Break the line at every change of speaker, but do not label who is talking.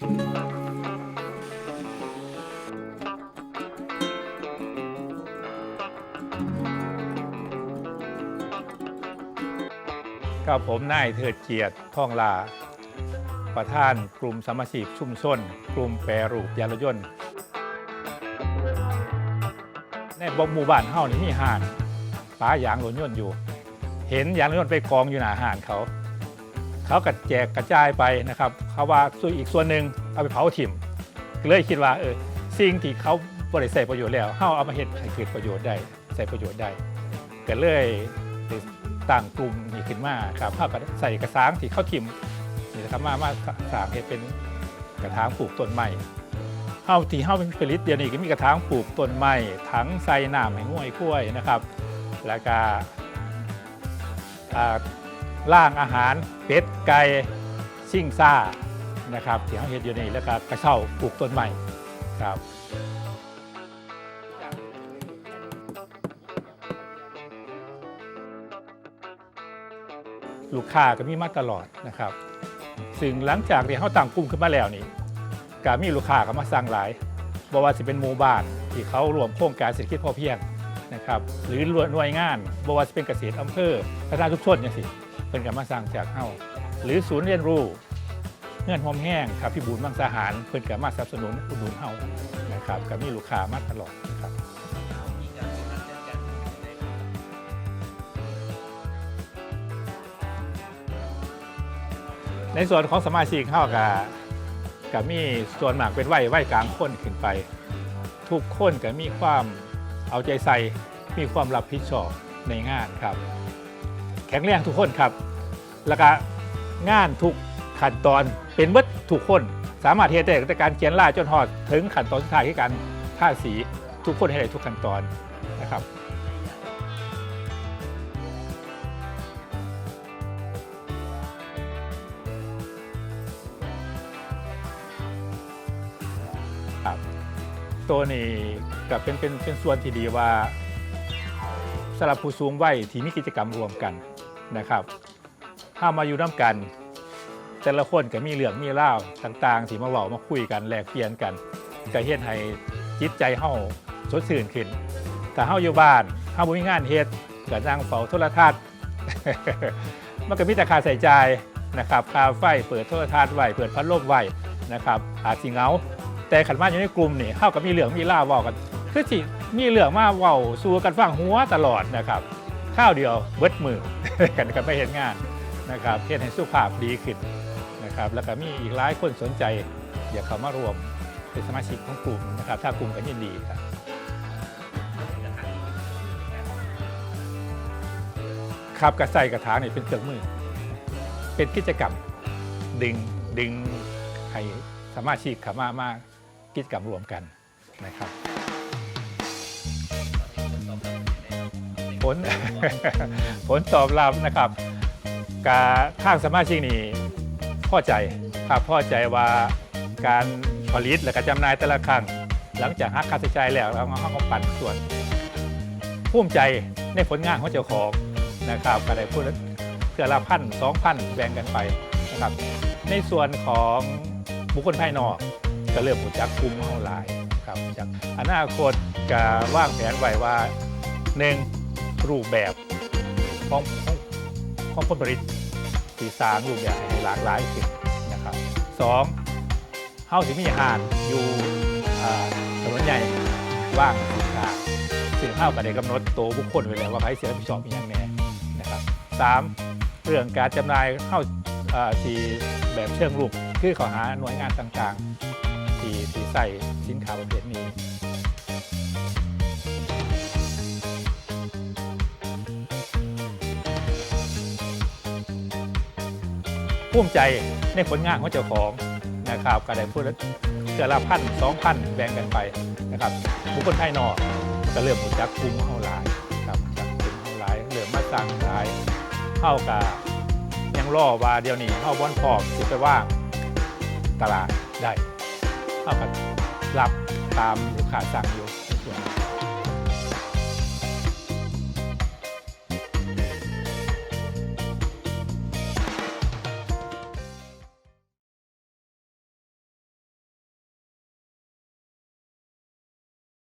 ก็ผมนายเทิดเกียรติท่องลา ประธานกลุ่มสมาชิกชุมชนกลุ่มแปรรูปยานรยนต์ ในบหมู่บ้านเฮานี่มีห่านป้ายางรถยนต์อยู่ เห็นยางรถยนต์ไปกองอยู่หน้าห่านเขา เขาก็แจกกระจายไปนะครับเขาว่าส่วนอีกส่วนหนึ่งเอาไปเผาถิ่มก็เลยคิดว่าเออสิ่งที่เขาบริใส่ประโยชน์แล้วเฮาเอามาเห็ดให้เกิดประโยชน์ได้ใส่ประโยชน์ได้ก็เลยตั้งกลุ่มนี้ขึ้นมาครับเฮาก็ใส่กระสางที่เขาถิ่มนี่นะครับมามาสางเห็ดเป็นกระถางปลูกต้นไม้เฮาที่เฮาเป็นผลิตเดี๋ยวนี้ก็มีกระถางปลูกต้นไม้ถังใส่น้ำให้ง่วยกล้วยนะครับ แล้วก็อ่า ล่างอาหารเป็ดไก่ซิ่งซ่านะครับที่เขาเห็นอยู่นี่แล้วก็กระเช้าปลูกต้นใหม่ครับลูกค้าก็มีมาตลอดนะครับ ซึ่งหลังจากที่เขาตั้งกลุ่มขึ้นมาแล้วนี่ก็มีลูกค้าก็มาสั่งหลายบว่าจะเป็นหมู่บ้านที่เขารวมโครงการเศรษฐกิจพอเพียงนะครับ หรือหน่วยงานบว่าจะเป็นเกษตรอำเภอพัฒนาชุมชนอย่างสิ เพิ่นก็มาสร้างจากเฮาหรือศูนย์เรียนรู้เงื่อนหอมแห้งครับพี่บุญบางสาหารเพิ่นก็มาสนับสนุนอุดหนุนเฮานะครับก็มีลูกค้ามาตลอดนะครับในส่วนของสมาชิกเฮาก็ก็มีส่วนมากเป็นไหวัยวัยกลางคนขึ้นไป ทุกคนก็มีความเอาใจใส่มีความรับผิดชอบในงานครับ แข็งแรงทุกคนครับ แล้วก็งานทุกขั้นตอนเป็นเบิดทุกคน สามารถเฮ็ดได้ตั้งแต่การเขียนลายจนหอดถึงขั้นตอนสุดท้ายที่การทาสีทุกคนให้ได้ทุกขั้นตอนนะครับครับตัวนี้ก็เป็นเป็นเป็นส่วนที่ดีว่าสำหรับผู้สูงวัยที่มีกิจกรรมรวมกัน นะครับถ้ามาอยู่น้ำกัน แต่ละคนก็มีเรื่องมีเล่าต่างๆที่มาเว้ามาคุยกันแลกเปลี่ยนกันก็เฮ็ดให้จิตใจเฮาสดชื่นขึ้นถ้าเฮาอยู่บ้านเฮาบ่มีงานเฮ็ดก็นั่งเฝ้าโทรทัศน์มันก็มีแต่ค่าใส่ใจนะครับค่าไฟเปิดโทรทัศน์ไว้เปิดพัดลมไว้นะครับอาจสิเงาแต่ขันมาอยู่ในกลุ่มนี่เฮากับมีเรื่องมีเล่าวเว้ากันคือสิมีเรื่องมาเว้าสู่กันฟังหัวตลอดนะครับ ข้าวเดียวเบิดมือ กันกันไปเห็นงานนะครับเพื่อให้สุขภาพดีขึ้นนะครับแล้วก็มีอีกหลายคนสนใจอยากเข้ามารวมเป็นสมาชิกของกลุ่มนะครับ ถ้ากลุ่มกันยินดีครับครับกระใส่กระถางนี่เป็นเครื่องมือ เป็นกิจกรรมดึงดึงให้สมาชิกเข้ามามากิจกรรมรวมกันนะครับ ผล ผลตอบรับนะครับกาทางสมาชิกนี่พอใจครับพอใจว่าการผลิตและการจำหน่ายแต่ละครั้ง หลังจากหักค่าใช้จ่ายแล้วเราเอามาปั่นส่วนภูมิใจในผลงานของเจ้าของนะครับก็ได้พูดเพื่อละพันสองพันแบ่งกันไปนะครับในส่วนของบุคคลภายนอกก็เริ่มรู้จักกลุ่มออนไลน์ครับจากอนาคตก็ว่างแผนไว้ว่าหนึ่ง รูปแบบของของของผลผลิตสีสางรูปแบบให้หลากหลายขึ้นนะครับสองเฮาสิมีอาหารอยู่ถนนใหญ่ว่างสินค้าซึ่งเฮาก็ได้กำหนดตัวบุคคลไว้แล้วว่าใครเสียรับผิดชอบมีอย่างแน่นะครับสามเรื่องการจำหน่ายเฮาอ่าที่แบบเชิงรุกคือขอหาหน่วยงานต่างๆ ที่ที่ใส่สินค้าประเภทนี้ ภูมิใจในผลงานของเจ้าของนะครับก็ได้พูดเกือละพันสองพันแบ่งกันไปนะครับบุคคลภายนอกก็เริ่มรู้จักกลุ่มเฮาหลายครับจากกลุ่มเฮาหลายเริ่มมาสั่งหลายเฮากะยังรอว่าเดี๋ยวนี้เฮาบอนพอกสิไปว่าตลาดได้เฮาก็รับตามลูกค้าสั่งอยู่ส่วน